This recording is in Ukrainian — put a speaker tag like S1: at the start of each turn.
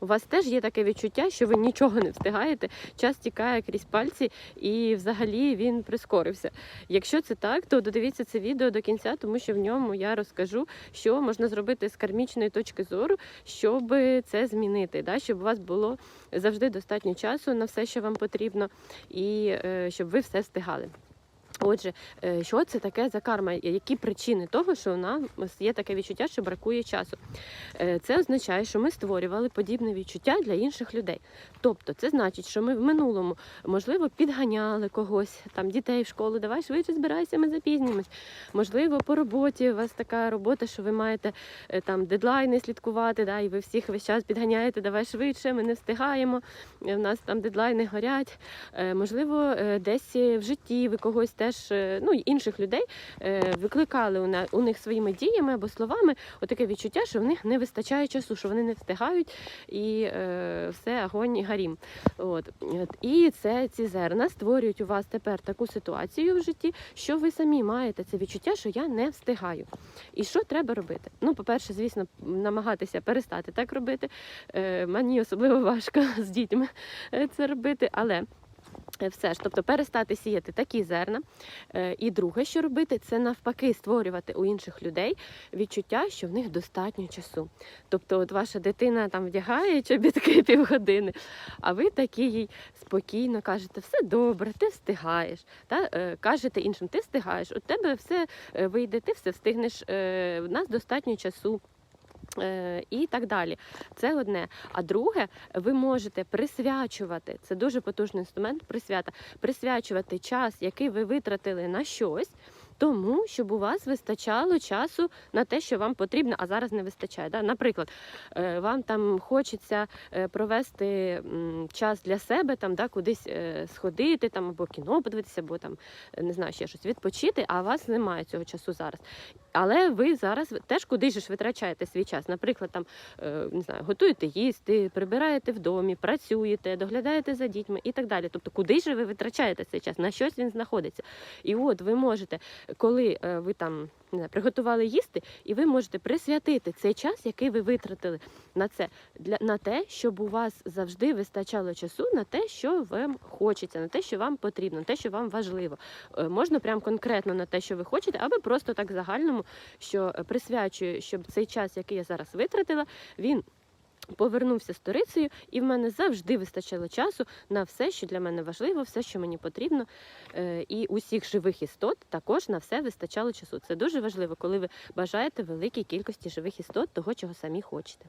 S1: У вас теж є таке відчуття, що ви нічого не встигаєте, час тікає крізь пальці, і взагалі він прискорився. Якщо це так, то додивіться це відео до кінця, тому що в ньому я розкажу, що можна зробити з кармічної точки зору, щоб це змінити, да? щоб у вас було завжди достатньо часу на все, що вам потрібно, і е, щоб ви все встигали. Отже, е, що це таке за карма? Які причини того, що у нас є таке відчуття, що бракує часу? Е, Це означає, що ми створювали подібне відчуття для інших людей. Тобто, це значить, що ми в минулому, можливо, підганяли когось, там дітей в школу, давай швидше збирайся, ми запізнімось. Можливо, по роботі у вас така робота, що ви маєте е, там дедлайни слідкувати, да, і ви всіх весь час підганяєте, давай швидше, ми не встигаємо. У нас там дедлайни горять. Можливо, десь в житті ви когось теж, е, ну інших людей е, викликали у них своїми діями або словами отаке відчуття, що в них не вистачає часу, що вони не встигають і е, все огонь і гарім. От. І це ці зерна створюють у вас тепер таку ситуацію в житті, що ви самі маєте це відчуття, що я не встигаю. І що треба робити? Ну, по-перше, звісно, намагатися перестати так робити. Мені особливо важко з дітьми це робити, але. Е, Все ж, тобто перестати сіяти такі зерна. Е, І друге, що робити, це навпаки створювати у інших людей відчуття, що в них достатньо часу. Тобто, от ваша дитина там вдягає чобітки півгодини, а ви такі їй спокійно кажете, все добре, ти встигаєш. Та? Е, Кажете іншим, ти встигаєш, у тебе все вийде, ти все встигнеш, в нас достатньо часу. Е, І так далі. Це одне. А друге, ви можете присвячувати це дуже потужний інструмент присвята, присвячувати час, який ви витратили на щось, тому щоб у вас вистачало часу на те, що вам потрібно, а зараз не вистачає. Да? Наприклад, е, вам там хочеться е, провести час для себе, там, да, кудись сходити, там, або кіно подивитися, або там, не знаю, ще щось відпочити, а у вас немає цього часу зараз. Але ви зараз теж куди ж витрачаєте свій час. Наприклад, там е, не знаю, готуєте їсти, прибираєте в домі, працюєте, доглядаєте за дітьми і так далі. Тобто, куди ж ви витрачаєте цей час? На щось він знаходиться. І от ви можете, коли е, ви там не знаю, приготували їсти, і ви можете присвятити цей час, який ви витратили на це, для на те, щоб у вас завжди вистачало часу на те, що вам хочеться, на те, що вам потрібно, на те, що вам важливо. Е, Можна прям конкретно на те, що ви хочете, або просто так загальному, що е, присвячую, щоб цей час, який я зараз витратила, він. Повернувся сторицею, і в мене завжди вистачало часу на все, що для мене важливо, все, що мені потрібно. Е, І усіх живих істот також на все вистачало часу. Це дуже важливо, коли ви бажаєте великій кількості живих істот того, чого самі хочете.